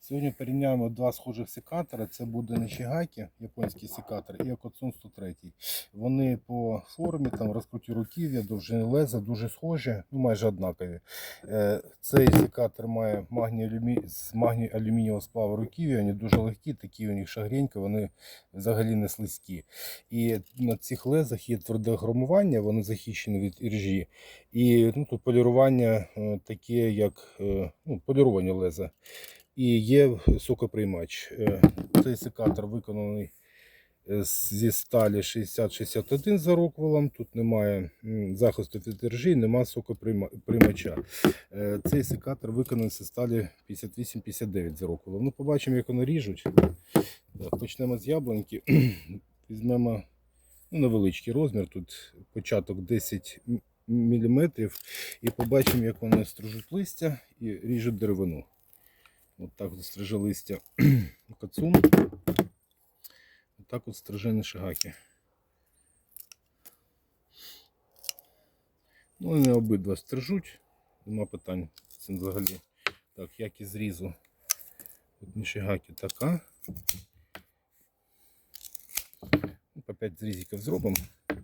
Сьогодні порівняємо два схожих секатора. Це буде Ничигакі, японський секатор, і Акоцун 103. Вони по формі, там розкруті руків'я, довжини леза дуже схожі, ну майже однакові. Е, Цей секатор має алюмі... з магній алюмінієвого сплаву руків'я, вони дуже легкі, такі у них шагренькі, вони взагалі не слизькі. І на цих лезах є тверде хромування, вони захищені від іржі. І ну, тут полірування е, таке, як е, ну, полірування леза. І є сокоприймач. Цей секатор виконаний зі сталі 6061 за роквелом. Тут немає захисту від іржі, немає сокоприймача. Цей секатор виконаний зі сталі 58-59 за роквелом. Ну, побачимо, як вони ріжуть. Почнемо з яблуньки. Візьмемо ну, невеличкий розмір. Тут початок 10 мм. І побачимо, як вони стрижуть листя і ріжуть деревину. От так от стриже листя кацун. От так от стриже нишигаки. Ну, вони обидва стрижуть, нема питань з цим взагалі. Так, як і зрізу. От нишигаки така. Ну, По 5 зрізиків зробимо.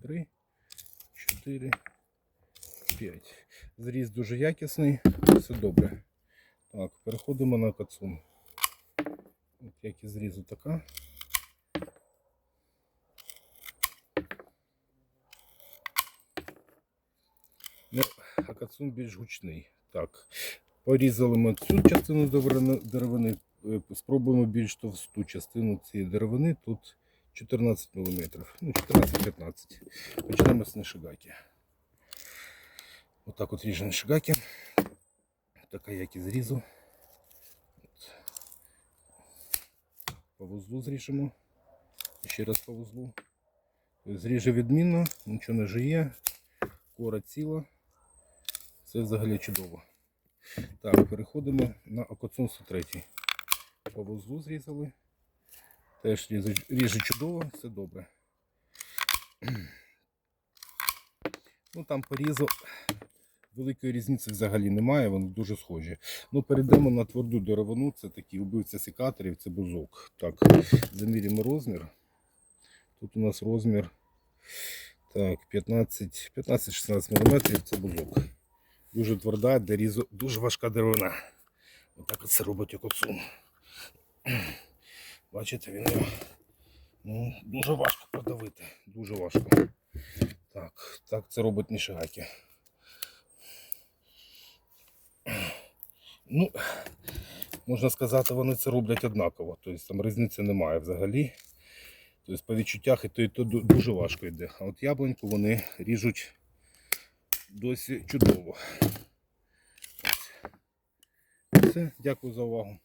3, 4, 5. Зріз дуже якісний, все добре. Так, переходимо на кацун. От як і зрізу така. Ну, а кацун більш гучний. Так. Порізали ми цю частину деревини- е, Спробуємо більш товсту частину цієї деревини. Тут 14 мм. Ну, 14-15. Почнемо з нишигаки. Отак от ріжемо нишигаки. Така як і зрізу. По вузлу зріжемо. Ще раз по вузлу. Зріже відмінно, нічого не жиє, кора ціла. Це взагалі чудово. Так, переходимо на окоцун 103. По вузлу зрізали. Теж ріже чудово, все добре. Ну там порізав. Великої різниці взагалі немає, вони дуже схожі. Ну, перейдемо на тверду деревину, це такий убивця секаторів, це бузок. Так, замірюємо розмір. Тут у нас розмір так, 15 15-16 мм, це бузок. Дуже тверда, для різу дуже важка деревина. Отак от це робить окоцун. Бачите, він ну, дуже важко продавити. Дуже важко. Так, так це робить Нішигакі. Ну, можна сказати, вони це роблять однаково. Тобто там різниці немає взагалі. Тобто по відчуттях і то, і то дуже важко йде. А от яблуньку вони ріжуть досі чудово. Все, дякую за увагу.